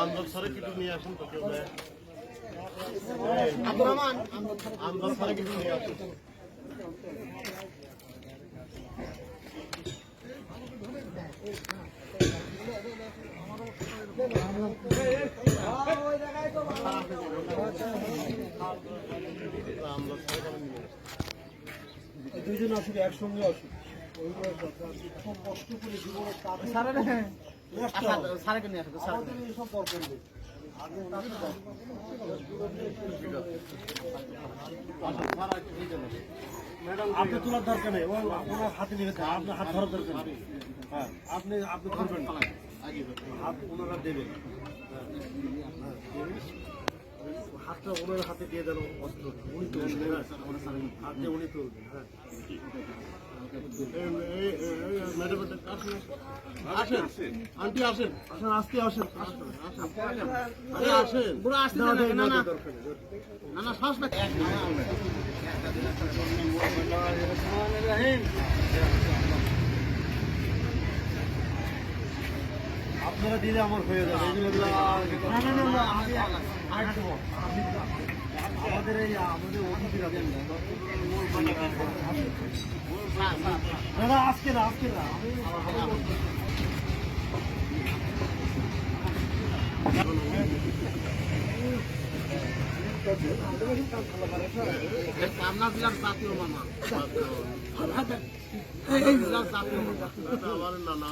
আন্দোলন স্যারে কিছু নিয়ে আসুন তো কেউ আব্দুর রহমান আন্দোলন স্যারে কিছু নিয়ে আসুন দুইজন আসুক একসঙ্গে আসুক। কষ্ট করে জীবনের নিয়ে আসবে আমাদের দরকার আপনি তোলার দরকার নেই। ও ওনার হাতে নিয়ে আপনার হাত ধরার দরকার নেই। হ্যাঁ আপনি আপনি ধরবেন। হাত ওনারা দেবেন। হ্যাঁ, হাতটা ওনার হাতে দিয়ে দেন অস্ত্র উনি তুলবেন। হ্যাঁ। হাতে উনি তুলবেন। হ্যাঁ। আন্টি আসেন আসেন আজকে আসেন। আসেন আসেন আরে আসেন। বুড়ো আসতে না, না, না, না না। দরকার নেই, দরকার নেই। না না শ্বাস না আপনারা দিলে আমার হয়ে যাবে। না না না আমি। আমাদের এই আমাদের অতিথিরা না আজকে না আজকে না জেলার জাতীয় মামা এই জেলার জাতীয় মামা